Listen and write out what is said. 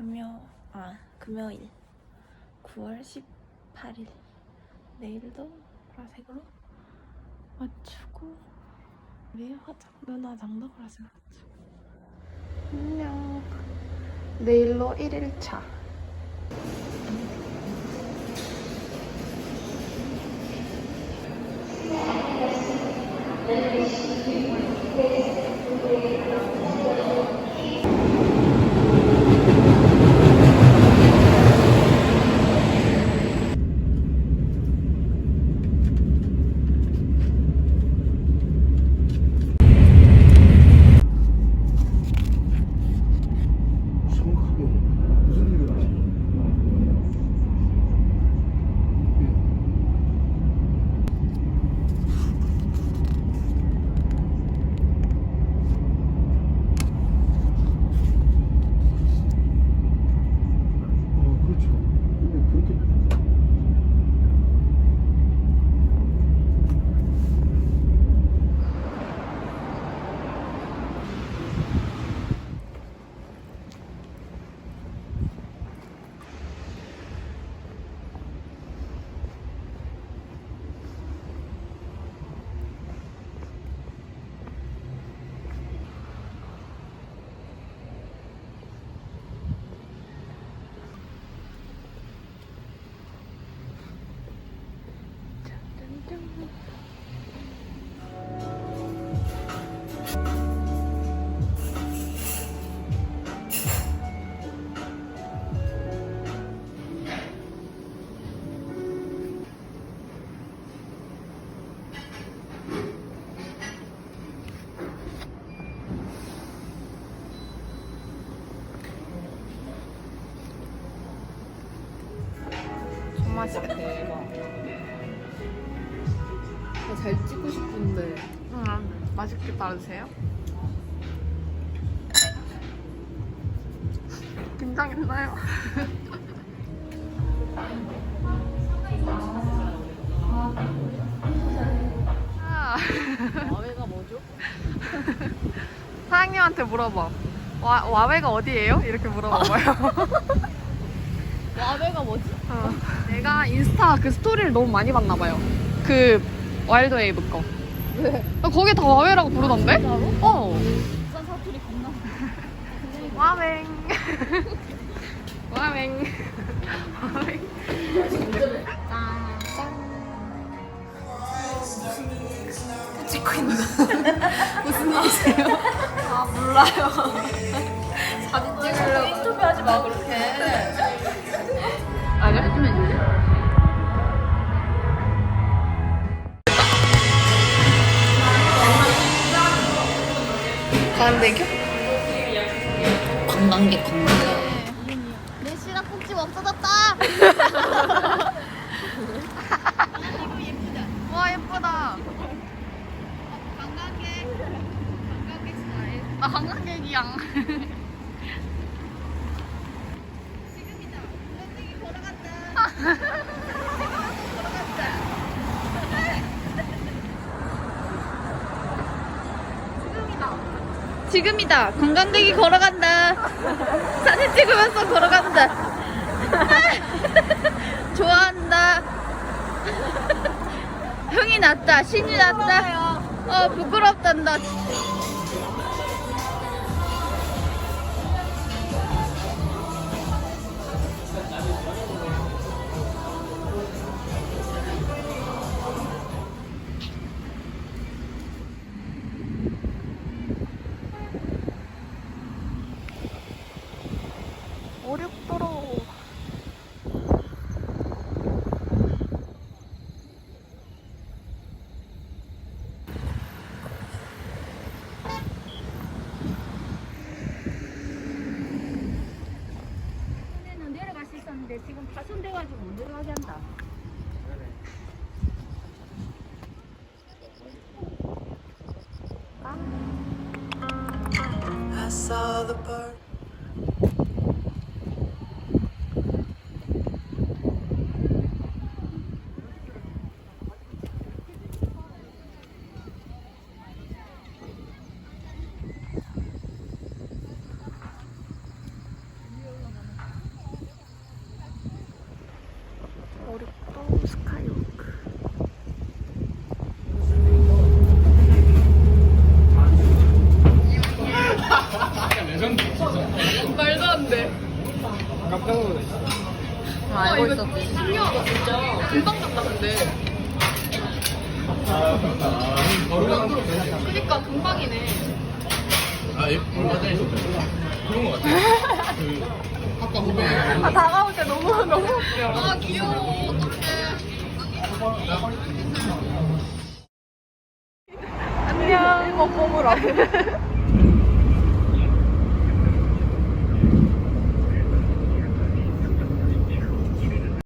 금요 아 금요일. 9월 18일. 내일도 보라색으로 맞추고 우리 화장 눈 화장도 보라색 맞추고. 안녕. 내일로 1일차 맛있겠다 대박. 아, 잘 찍고 싶은데. 응, 맛있게 따르세요. 긴장했나요? 아, 와웨가 뭐죠? 사장님한테 물어봐. 와, 와웨가 어디예요? 이렇게 물어봐봐요. 와웨가 뭐지? 어, 내가 인스타 그 스토리를 너무 많이 봤나 봐요. 그 와일드 웨이브 거. 왜? 어, 거기 다 와웨라고 부르던데? 진짜로? 어. 부산 사투리 겁나. 와맹. 와맹. 와맹. 찍고 있는 무슨 일이세요? 아 몰라요. 사진 찍으려고. 인터뷰 하지 마, 그렇게. 가는데교? 관광객, 관광객. 내 시락국집 없어졌다. 와 예쁘다. 관광객. 관광객 스타일. 나 관광객이야. 지금이다. 선생님 걸어간다. 지금이다. 관광객이 걸어간다. 사진 찍으면서 걸어간다. 좋아한다. 흥이 났다. 신이 났다. 어, 부끄럽단다. I saw the bird. 말도 안 돼. 깜짝 놀랐어. 아, 어, 이거 있었지. 신기하다 진짜. 금방 갔다 근데. 그러니까 금방이네. 아, 예쁜 화장실 그런 거 같아. 그, 아까 후배. 아, 다가올 때 너무, 너무 웃겨. 아, 아 귀여워. 어떡해. 아, 아. 안녕, 뽀뽀물어.